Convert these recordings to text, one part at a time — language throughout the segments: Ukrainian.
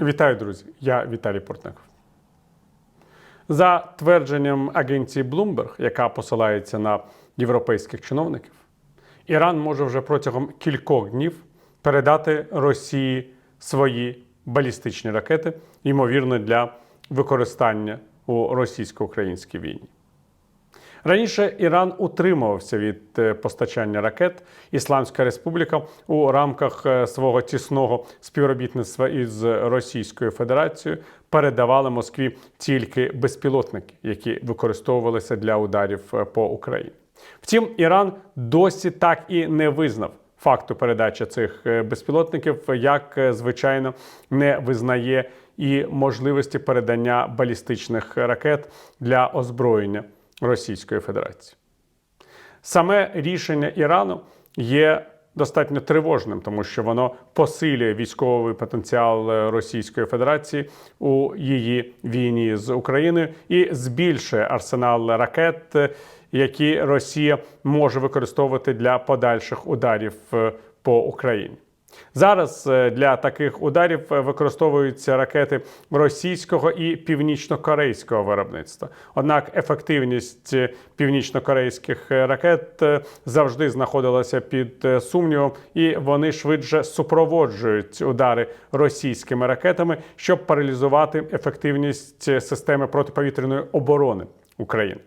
Вітаю, друзі! Я Віталій Портников. За твердженням агенції Bloomberg, яка посилається на європейських чиновників, Іран може вже протягом кількох днів передати Росії свої балістичні ракети, ймовірно, для використання у російсько-українській війні. Раніше Іран утримувався від е, постачання ракет. Ісламська Республіка у рамках е, свого тісного співробітництва із Російською Федерацією передавала Москві тільки безпілотники, які використовувалися для ударів е, по Україні. Втім, Іран досі так і не визнав факту передачі цих безпілотників, як звичайно не визнає і можливості передання балістичних ракет для озброєння Російської Федерації. Саме рішення Ірану є достатньо тривожним, тому що воно посилює військовий потенціал е, Російської Федерації у її війні з Україною і збільшує арсенал ракет, е, які Росія може використовувати для подальших ударів е, по Україні. Зараз е, для таких ударів е, використовуються ракети російського і північно-корейського виробництва. Однак ефективність е, північно-корейських ракет завжди знаходилася під сумнівом, і вони швидше супроводжують удари російськими ракетами, щоб паралізувати ефективність системи протиповітряної оборони України.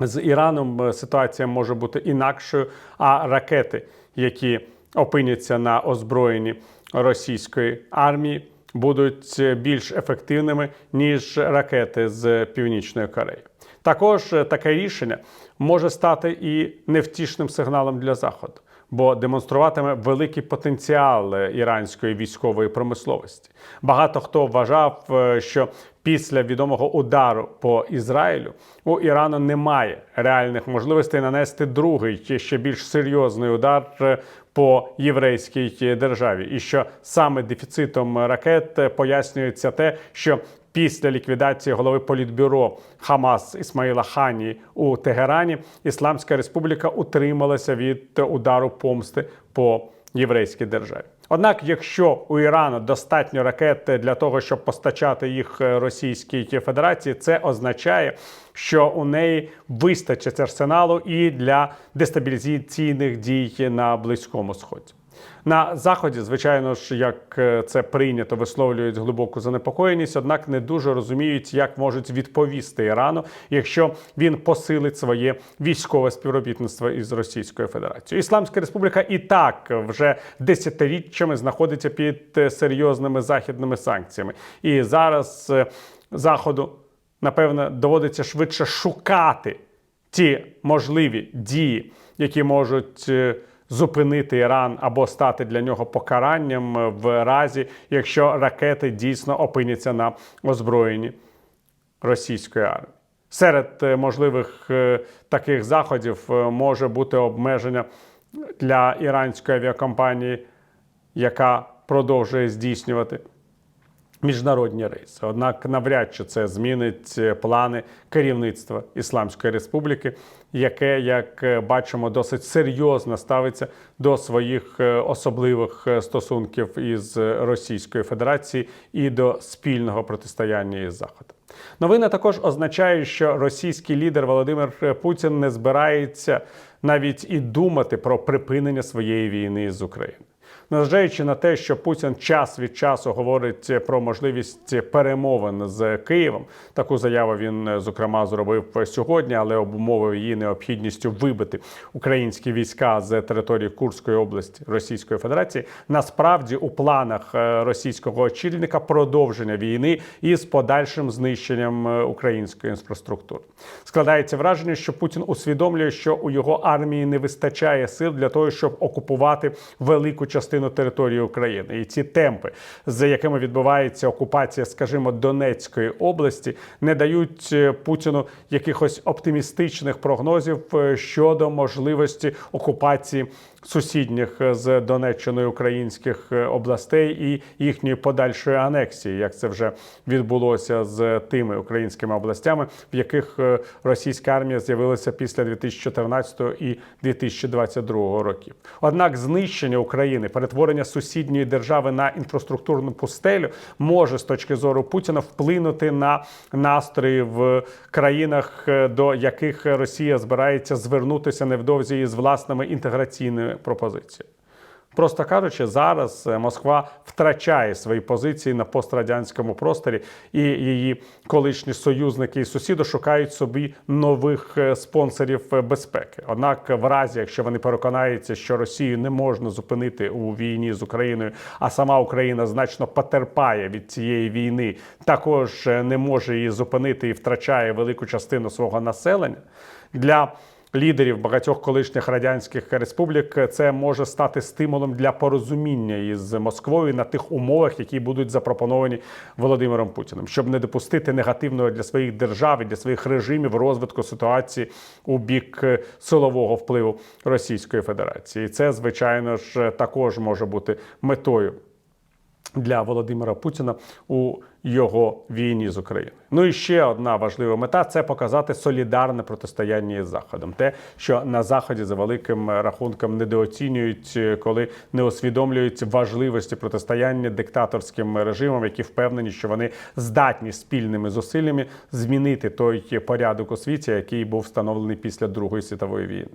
З Іраном ситуація може бути інакшою, а ракети, які опиняться на озброєнні російської армії, будуть більш ефективними ніж ракети з Північної Кореї. Також таке рішення може стати і невтішним сигналом для Заходу, бо демонструватиме великий потенціал е, іранської військової промисловості. Багато хто вважав, е, що після відомого удару по Ізраїлю у Ірану немає реальних можливостей нанести другий чи ще більш серйозний удар е, по єврейській державі, і що саме дефіцитом ракет пояснюється те, що Після ліквідації голови політбюро Хамас Ісмаїла Хані у Тегерані Ісламська Республіка утрималася від удару помсти по єврейській державі. Однак, якщо у Ірану достатньо ракет для того, щоб постачати їх Російській Федерації, це означає, що у неї вистачить арсеналу і для дестабілізаційних дій на Близькому Сході. На заході, звичайно ж, як е, це прийнято, висловлюють глибоку занепокоєність, однак не дуже розуміють, як можуть відповісти Ірану, якщо він посилить своє військове співробітництво із Російською Федерацією. Ісламська Республіка і так вже десятиріччями знаходиться під е, серйозними західними санкціями, і зараз е, заходу напевно доводиться швидше шукати ті можливі дії, які можуть зупинити Іран або стати для нього покаранням в разі, якщо ракети дійсно опиняться на озброєнні російської армії. Серед е, можливих е, таких заходів е, може бути обмеження для іранської авіакомпанії, яка продовжує здійснювати міжнародні рейси. Однак навряд чи це змінить е, плани керівництва Ісламської Республіки, яке, як е, бачимо, досить серйозно ставиться до своїх е, особливих стосунків із Російською Федерацією і до спільного протистояння із Заходом. Новина також означає, що російський лідер Володимир Путін не збирається навіть і думати про припинення своєї війни з Україною. Незважаючи на те, що Путін час від часу говорить про можливість перемовин з Києвом, таку заяву він зокрема зробив сьогодні, але обумовив її необхідністю вибити українські війська з території Курської області Російської Федерації. Насправді у планах е, російського очільника продовження війни із подальшим знищенням е, української інфраструктури. Складається враження, що Путін усвідомлює, що у його армії не вистачає сил для того, щоб окупувати велику частину території України. І ці темпи, з якими відбувається окупація, скажімо, Донецької області, не дають е, Путіну якихось оптимістичних прогнозів е, щодо можливості окупації сусідніх з Донеччиною українських е, областей і їхньої подальшої анексії, як це вже відбулося з тими українськими областями, в яких е, російська армія з'явилася після 2014 і 2022 років. Однак знищення України, перетворення сусідньої держави на інфраструктурну пустелю може з точки зору Путіна вплинути на настрої в країнах, е, до яких Росія збирається звернутися невдовзі із власними інтеграційними пропозиціями. Просто кажучи, зараз е, Москва втрачає свої позиції на пострадянському просторі, і її колишні союзники і сусіди шукають собі нових е, спонсорів е, безпеки. Однак, в разі, якщо вони переконаються, що Росію не можна зупинити у війні з Україною, а сама Україна значно потерпає від цієї війни, також не може її зупинити і втрачає велику частину свого населення для лідерів багатьох колишніх радянських республік це може стати стимулом для порозуміння із Москвою на тих умовах, які будуть запропоновані Володимиром Путіним, щоб не допустити негативного для своїх держав і для своїх режимів розвитку ситуації у бік силового впливу Російської Федерації. І це, звичайно ж, також може бути метою для Володимира Путіна у його війні з Україною. Ну і ще одна важлива мета це показати солідарне протистояння із Заходом. Те, що на заході за великим рахунком недооцінюють, е, коли не усвідомлюють важливості протистояння диктаторським режимам, які впевнені, що вони здатні спільними зусиллями змінити той порядок у світі, який був встановлений після Другої світової війни.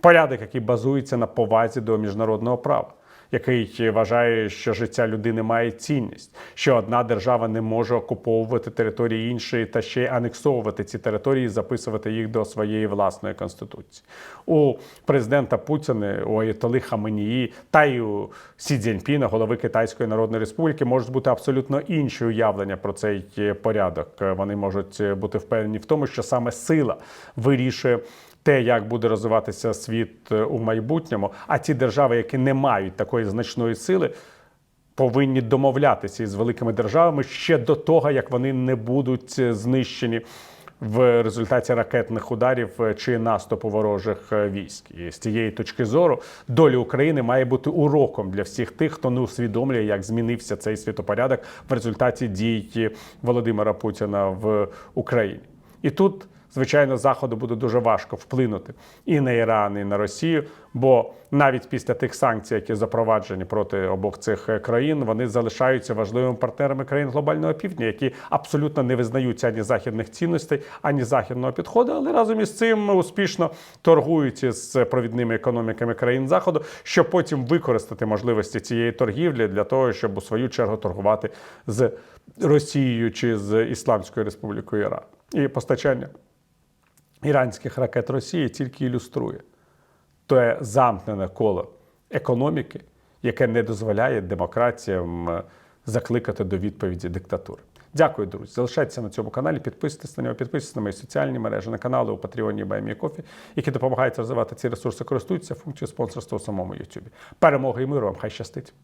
Порядок, який базується на повазі до міжнародного права який вважає, що життя людини має цінність, що одна держава не може окуповувати території іншої та ще й анексовувати ці території, і записувати їх до своєї власної конституції. У президента Путіна, у Аятоли Хаменії та й у Сі Цзіньпіна, голови Китайської Народної Республіки, можуть бути абсолютно інші уявлення про цей порядок. Вони можуть бути впевнені в тому, що саме сила вирішує те, як буде розвиватися світ е, у майбутньому. А ті держави, які не мають такої значної сили, повинні домовлятися із великими державами ще до того, як вони не будуть е, знищені. В результаті ракетних ударів е, чи наступу ворожих військ, і з цієї точки зору доля України має бути уроком для всіх тих, хто не усвідомлює, як змінився цей світопорядок в результаті дій Володимира Путіна в Україні. І тут звичайно, заходу буде дуже важко вплинути і на Іран, і на Росію. Бо навіть після тих санкцій, які запроваджені проти обох цих країн, вони залишаються важливими партнерами країн глобального півдня, які абсолютно не визнаються ані західних цінностей, ані західного підходу, але разом із цим успішно торгують із провідними економіками країн заходу, щоб потім використати можливості цієї торгівлі для того, щоб у свою чергу торгувати з Росією чи з Ісламською Республікою Іран і постачання іранських ракет Росії тільки ілюструє те замкнене коло економіки, яке не дозволяє демократіям е, закликати до відповіді диктатури. Дякую, друзі. Залишайтеся на цьому каналі, підписуйтесь на нього, підписуйтесь на мої соціальні мережі, на канали у Патреоні Баймі Кофі, які допомагають розвивати ці ресурси, користуються функцією спонсорства у самому Ютубі. Перемоги і миру вам хай щастить!